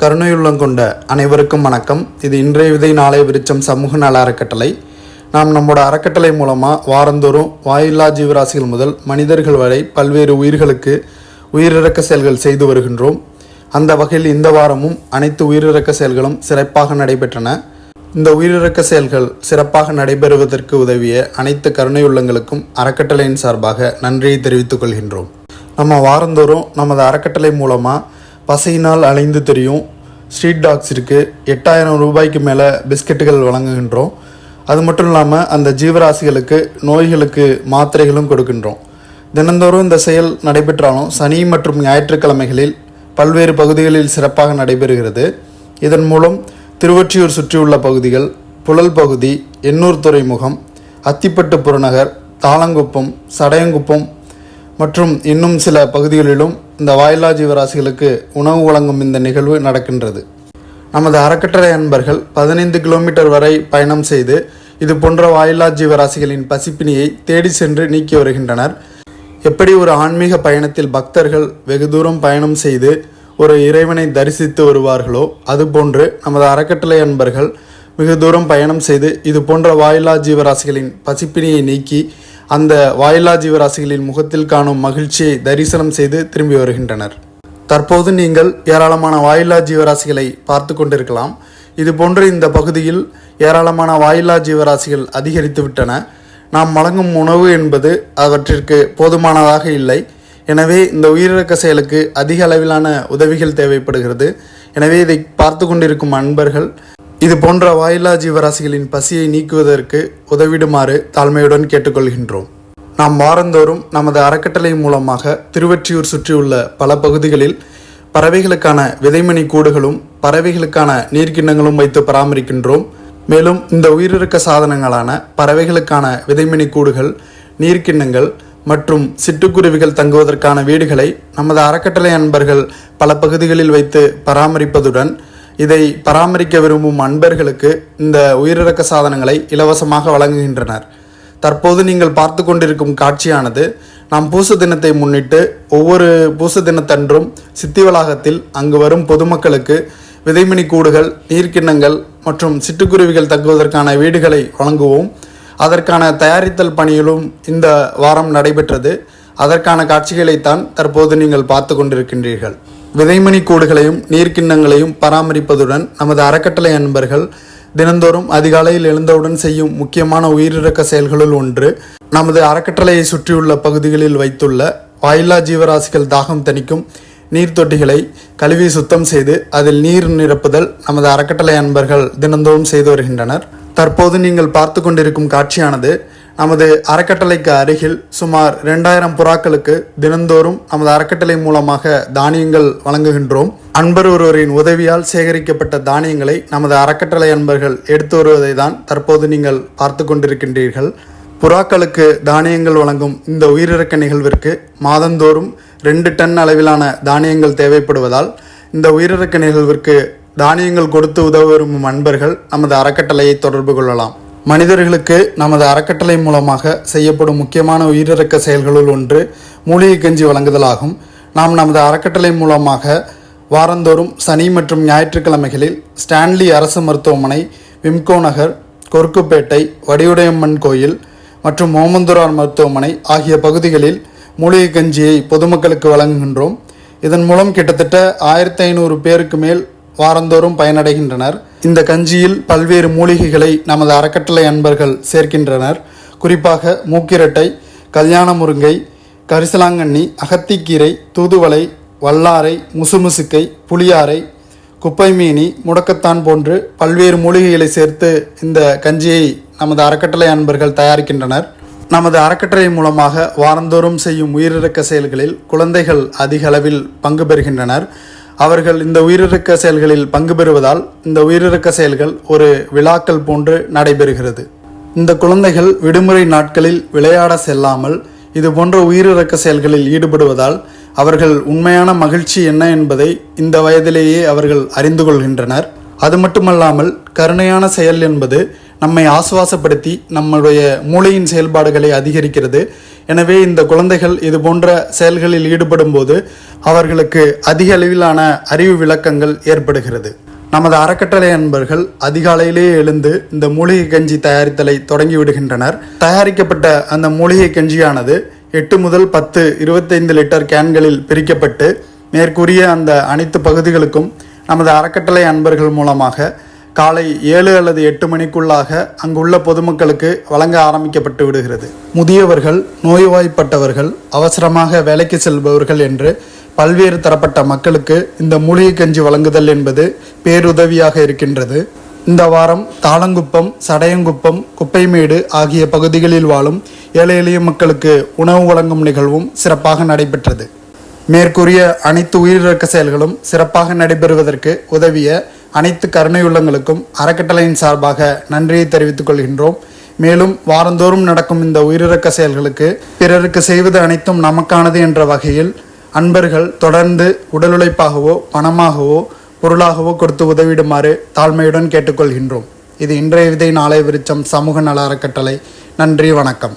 கருணையுள்ளம் கொண்ட அனைவருக்கும் வணக்கம். இது இன்றைய விதை நாளை விருச்சம் சமூக நல அறக்கட்டளை. நாம் நம்மோட அறக்கட்டளை மூலமாக வாரந்தோறும் வாயில்லா ஜீவராசிகள் முதல் மனிதர்கள் வரை பல்வேறு உயிர்களுக்கு உயிரிழக்க செயல்கள் செய்து வருகின்றோம். அந்த வகையில் இந்த வாரமும் அனைத்து உயிரிழக்க செயல்களும் சிறப்பாக நடைபெற்றன. இந்த உயிரிழக்க செயல்கள் சிறப்பாக நடைபெறுவதற்கு உதவிய அனைத்து கருணையுள்ளங்களுக்கும் அறக்கட்டளையின் சார்பாக நன்றியை தெரிவித்துக் கொள்கின்றோம். நம்ம வாரந்தோறும் நமது அறக்கட்டளை மூலமாக பசையினால் அலைந்து தெரியும். ஸ்ட்ரீட் டாக்ஸிற்கு எட்டாயிரம் ரூபாய்க்கு மேலே பிஸ்கெட்டுகள் வழங்குகின்றோம். அது மட்டும் இல்லாமல் அந்த ஜீவராசிகளுக்கு நோய்களுக்கு மாத்திரைகளும் கொடுக்கின்றோம். தினந்தோறும் இந்த செயல் நடைபெற்றாலும் சனி மற்றும் ஞாயிற்றுக்கிழமைகளில் பல்வேறு பகுதிகளில் சிறப்பாக நடைபெறுகிறது. இதன் மூலம் திருவொற்றியூர் சுற்றியுள்ள பகுதிகள் புழல் பகுதி எண்ணூர் துறைமுகம் அத்திப்பட்டு புறநகர் தாளங்குப்பம் சடையங்குப்பம் மற்றும் இன்னும் சில பகுதிகளிலும் இந்த வாயிலா ஜீவராசிகளுக்கு உணவு வழங்கும் இந்த நிகழ்வு நடக்கின்றது. நமது அறக்கட்டளை அன்பர்கள் பதினைந்து கிலோமீட்டர் வரை பயணம் செய்து இது போன்ற வாயிலா ஜீவராசிகளின் பசிப்பினியை தேடி சென்று நீக்கி வருகின்றனர். எப்படி ஒரு ஆன்மீக பயணத்தில் பக்தர்கள் வெகு தூரம் பயணம் செய்து ஒரு இறைவனை தரிசித்து வருவார்களோ அதுபோன்று நமது அறக்கட்டளை அன்பர்கள் மிக தூரம் பயணம் செய்து இது போன்ற வாயிலா ஜீவராசிகளின் பசிப்பினியை நீக்கி அந்த வாயிலா ஜீவராசிகளின் முகத்தில் காணும் மகிழ்ச்சியை தரிசனம் செய்து திரும்பி வருகின்றனர். தற்போது நீங்கள் ஏராளமான வாயிலா ஜீவராசிகளை பார்த்து கொண்டிருக்கலாம். இது போன்று இந்த பகுதியில் ஏராளமான வாயிலா ஜீவராசிகள் அதிகரித்து விட்டன. நாம் வழங்கும் உணவு என்பது அவற்றிற்கு போதுமானதாக இல்லை. எனவே இந்த உயிரிழக்க செயலுக்கு அதிக அளவிலான உதவிகள் தேவைப்படுகிறது. எனவே இதை பார்த்து கொண்டிருக்கும் அன்பர்கள் இது போன்ற வாயிலா ஜீவராசிகளின் பசியை நீக்குவதற்கு உதவிடுமாறு தாழ்மையுடன் கேட்டுக்கொள்கின்றோம். நாம் வாரந்தோறும் நமது அறக்கட்டளை மூலமாக திருவொற்றியூர் சுற்றியுள்ள பல பகுதிகளில் பறவைகளுக்கான விதைமணி கூடுகளும் பறவைகளுக்கான நீர்க்கிண்ணங்களும் வைத்து பராமரிக்கின்றோம். மேலும் இந்த உயிரிருக்க சாதனங்களான பறவைகளுக்கான விதைமணி கூடுகள் நீர்க்கிண்ணங்கள் மற்றும் சிட்டுக்குருவிகள் தங்குவதற்கான வீடுகளை நமது அறக்கட்டளை அன்பர்கள் பல பகுதிகளில் வைத்து பராமரிப்பதுடன் இதை பராமரிக்க விரும்பும் அன்பர்களுக்கு இந்த உயிரிழக்க சாதனங்களை இலவசமாக வழங்குகின்றனர். தற்போது நீங்கள் பார்த்து கொண்டிருக்கும் காட்சியானது நாம் பூச தினத்தை முன்னிட்டு ஒவ்வொரு பூச தினத்தன்றும் சித்தி வளாகத்தில் அங்கு வரும் பொதுமக்களுக்கு விதைமணி கூடுகள் நீர்க்கிண்ணங்கள் மற்றும் சிட்டுக்குருவிகள் தங்குவதற்கான வீடுகளை வழங்குவோம். அதற்கான தயாரித்தல் பணியிலும் இந்த வாரம் நடைபெற்றது. அதற்கான காட்சிகளைத்தான் தற்போது நீங்கள் பார்த்து கொண்டிருக்கின்றீர்கள். விதைமணி கூடுகளையும் நீர்க்கிண்ணங்களையும் பராமரிப்பதுடன் நமது அறக்கட்டளை அன்பர்கள் தினந்தோறும் அதிகாலையில் எழுந்தவுடன் செய்யும் முக்கியமான உயிரிழக்க செயல்களுள் ஒன்று நமது அறக்கட்டளையை சுற்றியுள்ள பகுதிகளில் வைத்துள்ள வாயில்லா ஜீவராசிகள் தாகம் தணிக்கும் நீர் தொட்டிகளை கழுவி சுத்தம் செய்து அதில் நீர் நிரப்புதல் நமது அறக்கட்டளை அன்பர்கள் தினந்தோறும் செய்து வருகின்றனர். தற்போது நீங்கள் பார்த்து கொண்டிருக்கும் காட்சியானது நமது அறக்கட்டளைக்கு அருகில் சுமார் ரெண்டாயிரம் புறாக்களுக்கு தினந்தோறும் நமது அறக்கட்டளை மூலமாக தானியங்கள் வழங்குகின்றோம். அன்பர் ஒருவரின் உதவியால் சேகரிக்கப்பட்ட தானியங்களை நமது அறக்கட்டளை அன்பர்கள் எடுத்து வருவதை தான் தற்போது நீங்கள் பார்த்து கொண்டிருக்கின்றீர்கள். புறாக்களுக்கு தானியங்கள் வழங்கும் இந்த உயிரிறக்க நிகழ்விற்கு மாதந்தோறும் ரெண்டு டன் அளவிலான தானியங்கள் தேவைப்படுவதால் இந்த உயிரிறக்க நிகழ்விற்கு தானியங்கள் கொடுத்து உதவ விரும்பும் அன்பர்கள் நமது அறக்கட்டளையை தொடர்பு கொள்ளலாம். மனிதர்களுக்கு நமது அறக்கட்டளை மூலமாக செய்யப்படும் முக்கியமான உயிரிழக்க செயல்களுள் ஒன்று மூலிகை கஞ்சி வழங்குதலாகும். நாம் நமது அறக்கட்டளை மூலமாக வாரந்தோறும் சனி மற்றும் ஞாயிற்றுக்கிழமைகளில் ஸ்டான்லி அரசு மருத்துவமனை விம்கோ நகர் கொருக்குப்பேட்டை வடிவுடையம்மன் கோயில் மற்றும் ஓமந்தூரார் மருத்துவமனை ஆகிய பகுதிகளில் மூலிகை கஞ்சியை பொதுமக்களுக்கு வழங்குகின்றோம். இதன் மூலம் கிட்டத்தட்ட ஆயிரத்தி ஐநூறு பேருக்கு மேல் வாரந்தோறும் பயனடைகின்றனர். இந்த கஞ்சியில் பல்வேறு மூலிகைகளை நமது அறக்கட்டளை அன்பர்கள் சேர்க்கின்றனர். குறிப்பாக மூக்கிரட்டை கல்யாண முருங்கை கரிசலாங்கண்ணி அகத்திக்கீரை தூதுவளை வல்லாரை முசுமுசுக்கை புளியாரை குப்பைமீனி முடக்கத்தான் போன்று பல்வேறு மூலிகைகளை சேர்த்து இந்த கஞ்சியை நமது அறக்கட்டளை அன்பர்கள் தயாரிக்கின்றனர். நமது அறக்கட்டளை மூலமாக வாரந்தோறும் செய்யும் உயிரிழக்க செயல்களில் குழந்தைகள் அதிக அளவில் பங்கு பெறுகின்றனர். அவர்கள் இந்த உயிரிழக்க செயல்களில் பங்கு பெறுவதால் இந்த உயிரிழக்க செயல்கள் ஒரு விழாக்கள் போன்று நடைபெறுகிறது. இந்த குழந்தைகள் விடுமுறை நாட்களில் விளையாட செல்லாமல் இது போன்ற உயிரிழக்க செயல்களில் ஈடுபடுவதால் அவர்கள் உண்மையான மகிழ்ச்சி என்ன என்பதை இந்த வயதிலேயே அவர்கள் அறிந்து கொள்கின்றனர். அது மட்டுமல்லாமல் கருணையான செயல் என்பது நம்மை ஆசுவாசப்படுத்தி நம்முடைய மூளையின் செயல்பாடுகளை அதிகரிக்கிறது. எனவே இந்த குழந்தைகள் இது போன்ற செயல்களில் ஈடுபடும் போது அவர்களுக்கு அதிக அளவிலான அறிவு விளக்கங்கள் ஏற்படுகிறது. நமது அறக்கட்டளை அன்பர்கள் அதிகாலையிலேயே எழுந்து இந்த மூலிகை கஞ்சி தயாரித்தலை தொடங்கி விடுகின்றனர். தயாரிக்கப்பட்ட அந்த மூலிகை கஞ்சியானது எட்டு முதல் பத்து இருபத்தைந்து லிட்டர் கேன்களில் பிரிக்கப்பட்டு மேற்கூறிய அந்த அனைத்து பகுதிகளுக்கும் நமது அறக்கட்டளை அன்பர்கள் மூலமாக காலை ஏழு அல்லது எட்டு மணிக்குள்ளாக அங்குள்ள பொதுமக்களுக்கு வழங்க ஆரம்பிக்கப்பட்டு விடுகிறது. முதியவர்கள் நோய்வாய்ப்பட்டவர்கள் அவசரமாக வேலைக்கு செல்பவர்கள் என்று பல்வேறு தரப்பட்ட மக்களுக்கு இந்த மூலிகை கஞ்சி வழங்குதல் என்பது பேருதவியாக இருக்கின்றது. இந்த வாரம் தாளங்குப்பம் சடையங்குப்பம் குப்பைமேடு ஆகிய பகுதிகளில் வாழும் ஏழை எளிய மக்களுக்கு உணவு வழங்கும் நிகழ்வும் சிறப்பாக நடைபெற்றது. மேற்கூறிய அனைத்து உயிரிழக்க செயல்களும் சிறப்பாக நடைபெறுவதற்கு உதவிய அனைத்து கருணையுள்ளங்களுக்கும் அறக்கட்டளையின் சார்பாக நன்றியை தெரிவித்துக் கொள்கின்றோம். மேலும் வாரந்தோறும் நடக்கும் இந்த உயிரிழக்க செயல்களுக்கு பிறருக்கு செய்வது அனைத்தும் நமக்கானது என்ற வகையில் அன்பர்கள் தொடர்ந்து உடலுழைப்பாகவோ பணமாகவோ பொருளாகவோ கொடுத்து உதவிடுமாறு தாழ்மையுடன் கேட்டுக்கொள்கின்றோம். இது இன்றைய விதை நாளை விருச்சம் சமூக நல அறக்கட்டளை. நன்றி வணக்கம்.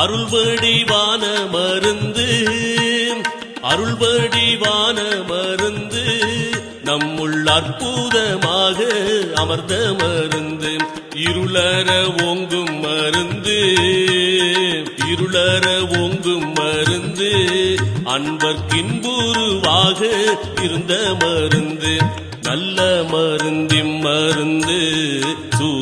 அருள்வடிவான மருந்து அருள்வடிவான மருந்து நம்முள் அற்புதமாக அமர்ந்த மருந்து. இருளற ஓங்கும் மருந்து இருளற ஓங்கும் மருந்து அன்பர்க்கின்புருவாக இருந்த மருந்து. நல்ல மருந்திம் மருந்து